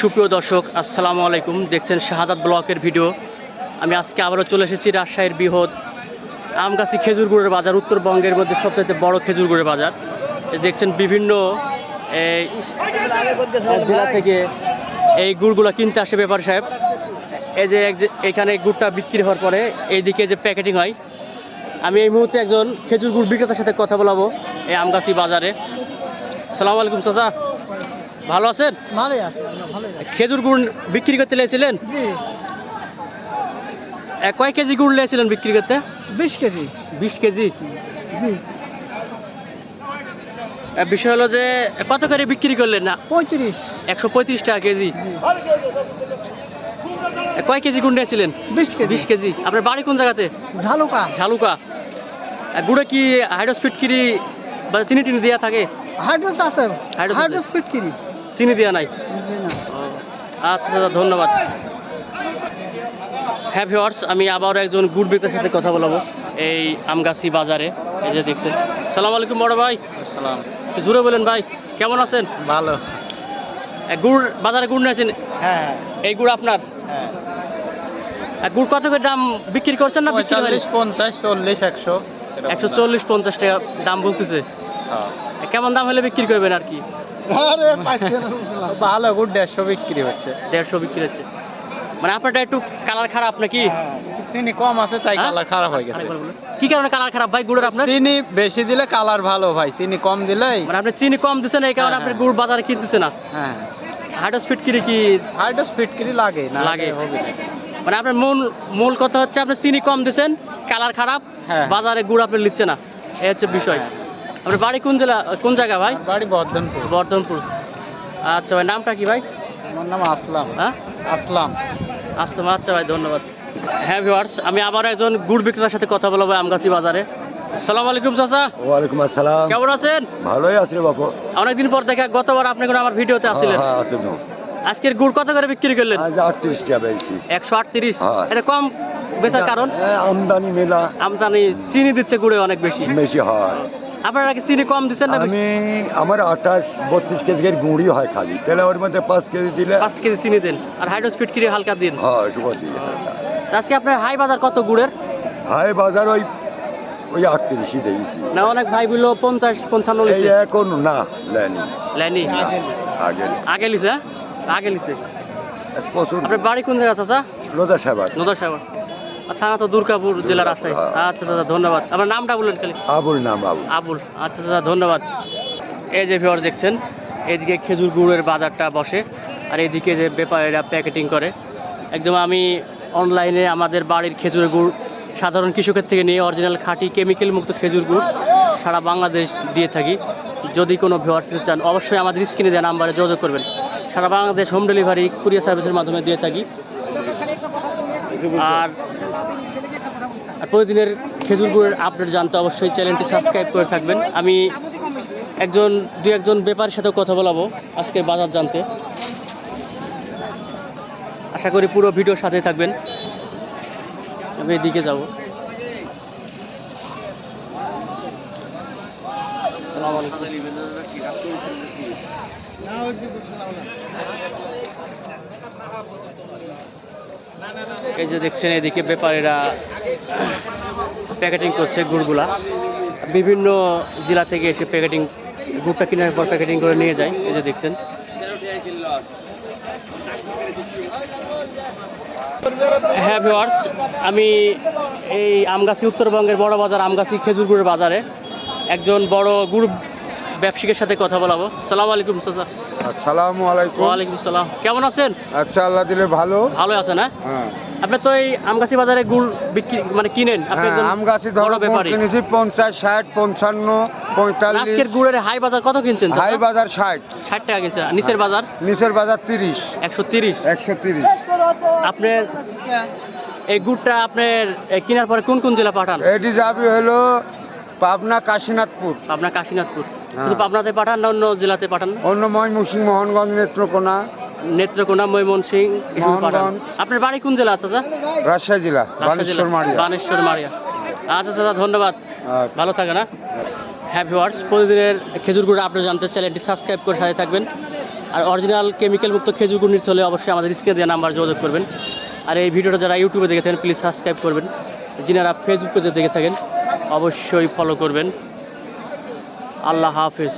সুপ্রিয় দর্শক, আসসালামু আলাইকুম। দেখছেন শাহাদাত ব্লকের ভিডিও। আমি আজকে আবারও চলে এসেছি রাজশাহীর বৃহৎ আমগাছি খেজুর গুড়ের বাজার, উত্তরবঙ্গের মধ্যে সবচেয়ে বড় খেজুর গুড়ের বাজার দেখছেন বিভিন্ন জেলা থেকে এই গুড়গুলো কিনতে আসে ব্যাপার সাহেব। এই যে- এখানে গুড়টা বিক্রি হওয়ার পরে এইদিকে যে প্যাকেটিং হয়, আমি এই মুহূর্তে একজন খেজুর গুড় বিক্রেতার সাথে কথা বলাবো এই আমগাছি বাজারে। সালাম আলাইকুম চাচা। ভালো আছেন? ভালোই আছে খেজুর গুড় বিক্রি করতে লেগেছিলেন? জি। কয় কেজি গুড় লেগেছিলেন বিক্রি করতে? বিশ কেজি। বিশ কেজি? জি। বিষয় হলো যে কত করে বিক্রি করলেন না? পঁয়ত্রিশ। একশো পঁয়ত্রিশ টাকা কেজি। কয় কেজি গুড় নিয়েছিলেন? বিশ কেজি। বিশ কেজি। আপনার বাড়ি কোন জায়গাতে? ঝালুকা। ঝালুকা। গুড়ে কি হাইড্রোস্পিড কিরি বা চিনি টিনি দেওয়া থাকে? হাইড্রোস আছে। হাইড্রোস আছে। চিনি দেওয়া নাই। আচ্ছা দাদা ধন্যবাদ। হ্যাঁ ভিওয়ার্স আমি আবার একজন গুড় বিক্রেতার সাথে কথা বলব এই আমগাছি বাজারে। এই যে দেখছেন। সালাম আলাইকুম বড় ভাই। সালাম জুড়ে বলেন ভাই কেমন আছেন? ভালো। গুড় বাজারে গুড় নিয়েছেন? হ্যাঁ এই গুড় আপনার? হ্যাঁ। গুড় কত করে দাম বিক্রি করছেন না বিক্রি পঞ্চাশ চল্লিশ একশো। একশো চল্লিশ পঞ্চাশ টাকা দাম বলতেছে। এ, কেমন দাম হলে বিক্রি করবেন আর কি? ভালো গুড দেড়শো বিক্রি হচ্ছে। দেড়শো বিক্রি হচ্ছে। মানে আপনারটা একটু কালার খারাপ নাকি? চিনি কম আছে তাই হ্যাঁ? কালার খারাপ হয়ে গেছে। কি কারণে কালার খারাপ ভাই গুড়ের আপনার? চিনি বেশি দিলে কালার ভালো ভাই চিনি কম দিলেই। মানে আপনি চিনি কম দিচ্ছেন এই কারণে হ্যাঁ, আপনি হ্যাঁ। গুড় বাজারে কিনতেছে না। হ্যাঁ। হাইড্রোস ফিট কিনে কি? হাইড্রোস ফিট কিরি লাগে না লাগে। হবে মানে আপনার মূল মূল কথা হচ্ছে আপনি চিনি কম দিচ্ছেন কালার খারাপ হ্যাঁ। বাজারে গুড় আপনি নিচ্ছে না। এই হচ্ছে বিষয়। হ্যাঁ। আপনার বাড়ি কোন জেলা কোন জায়গা ভাই? বাড়ি বর্ধনপুর। বর্ধনপুর। আচ্ছা ভাই নামটা কি ভাই? আমার নাম আসলাম। হ্যাঁ? আসলাম। আসলাম আচ্ছা ভাই ধন্যবাদ। হ্যাঁ ভিওয়ার্স আমি আবার একজন গুড় বিক্রেতার সাথে কথা বলব আমগাছি বাজারে। সালাম আলাইকুম চাচা। ওয়ালাইকুম আসসালাম। কেমন আছেন? ভালোই আছে রে বাপু। অনেকদিন পর দেখা গতবার আপনি কোনো আমার ভিডিওতে আসছিলেন। হ্যাঁ আছে আজকের গুড় কত করে বিক্রি করলেন? আটত্রিশ টাকা পেয়েছি একশো আটত্রিশ? হ্যাঁ। এটা কম বেচার কারণ? হ্যাঁ, আমদানি মেলা। আমদানি চিনি দিচ্ছে গুড়ে অনেক বেশি। বেশি হয়। আপনারা কি চিনি কম দিচ্ছেন না আমি আমার আঠাশ বত্রিশ কেজির গুঁড়ি হয় খালি। তাহলে ওর মধ্যে পাঁচ কেজি দিলে পাঁচ কেজি চিনি দেন। আর হাইড্রো স্পিড কিনে হালকা দিন। হ্যাঁ আজকে আপনার হাই বাজার কত গুড়ের? হাই বাজার ওই ওই আটত্রিশই দিয়েছি। না অনেক ভাই বলল পঞ্চাশ পঞ্চান্ন এই এখন না লেনি। লেনি? আগে আগে লিছে হ্যাঁ? আগে লিছে। প্রচুর। আপনার বাড়ি কোন জায়গা চাচা? রোজা সাহেব নদর সাহেব। থানা তো দুর্গাপুর জেলার রাজশাহী। হ্যাঁ। আচ্ছা দাদা ধন্যবাদ। আপনার নামটা বললেন খালি। আবুল নাম আবুল। আবুল। আচ্ছা দাদা ধন্যবাদ। এই যে ভিওর দেখছেন এইদিকে খেজুর গুড়ের বাজারটা বসে আর এইদিকে যে ব্যাপারীরা প্যাকেটিং করে। একদম আমি অনলাইনে আমাদের বাড়ির খেজুর গুড় সাধারণ কৃষকের থেকে নিয়ে অরিজিনাল খাঁটি কেমিক্যাল মুক্ত খেজুর গুড় সারা বাংলাদেশ দিয়ে থাকি। যদি কোনো ভিওয়ার্স নিতে চান অবশ্যই আমাদের স্ক্রিনে দেওয়া নাম্বারে যোগাযোগ করবেন। সারা বাংলাদেশ হোম ডেলিভারি কুরিয়ার সার্ভিসের মাধ্যমে দিয়ে থাকি। আর আর প্রতিদিনের খেজুর গুড়ের আপডেট জানতে অবশ্যই চ্যানেলটি সাবস্ক্রাইব করে থাকবেন। আমি একজন দু একজন ব্যাপারীর সাথে কথা বলাবো আজকে বাজার জানতে। আশা করি পুরো ভিডিওর সাথে থাকবেন। আমি এদিকে যাব। এই যে দেখছেন এদিকে ব্যাপারীরা প্যাকেটিং করছে গুড়গুলা। বিভিন্ন জেলা থেকে এসে প্যাকেটিং গুড়টা কেনার পর প্যাকেটিং করে নিয়ে যায়, এই যে দেখছেন। হ্যাঁ ভিওয়ার্স আমি এই আমগাছি উত্তরবঙ্গের বড় বাজার, আমগাছি খেজুর গুড়ের বাজারে একজন বড় গুড় ব্যবসায়ীর সাথে কথা বলাবো। সালাম আলাইকুম, চাচা। আসসালামু আলাইকুম। ওয়ালাইকুম সালাম কেমন আছেন? আচ্ছা আল্লাহ দিলে ভালো। ভালো আছেন হ্যাঁ? হ্যাঁ। আপনি তো এই আমগাছি বাজারে গুড় বিক্রি মানে কিনেন আপনি হ্যাঁ একজন আম গাছে বড় ধরো ব্যাপারী। কিনেছি পঞ্চাশ ষাট পঞ্চান্ন পঁয়তাল্লিশ। আজকের গুড়ের হাই বাজার কত কিনছেন হাই বাজার ষাট। ষাট টাকা কিনছেন নিচের বাজার? নিচের বাজার তিরিশ। একশো তিরিশ। একশো তিরিশ। আপনার এই গুড়টা আপনার কেনার পরে কোন কোন জেলা পাঠান? এটি যাবি হলো পাবনা কাশীনাথপুর। আপনার কাশীনাথপুর। হ্যাঁ। শুধু পাবনাতে পাঠান না অন্য জেলাতে পাঠান? অন্য ময়মনসিংহ মোহনগঞ্জ নেত্রকোনা। নেত্রকোনা ময়মনসিং এসব পাঠান। আপনার বাড়ি কোন জেলা চাচা রাজশাহী জেলা বানেশ্বর। মারিয়া বানেশ্বর মারিয়া আচ্ছা চাচা ধন্যবাদ। আচ্ছা। ভালো থাকে না হ্যাঁ ভিওয়ার্স প্রতিদিনের খেজুর গুড় আপনি জানতে চ্যানেলটি সাবস্ক্রাইব করে সাথে থাকবেন। আর অরিজিনাল কেমিক্যাল মুক্ত খেজুর গুড় নিতে হলে অবশ্যই আমাদের স্ক্রিনে দেওয়া নাম্বার যোগাযোগ করবেন। আর এই ভিডিওটা যারা ইউটিউবে দেখে থাকেন প্লিজ সাবস্ক্রাইব করবেন। যিনারা ফেসবুক পেজে দেখে থাকেন অবশ্যই ফলো করবেন। আল্লাহ হাফিজ।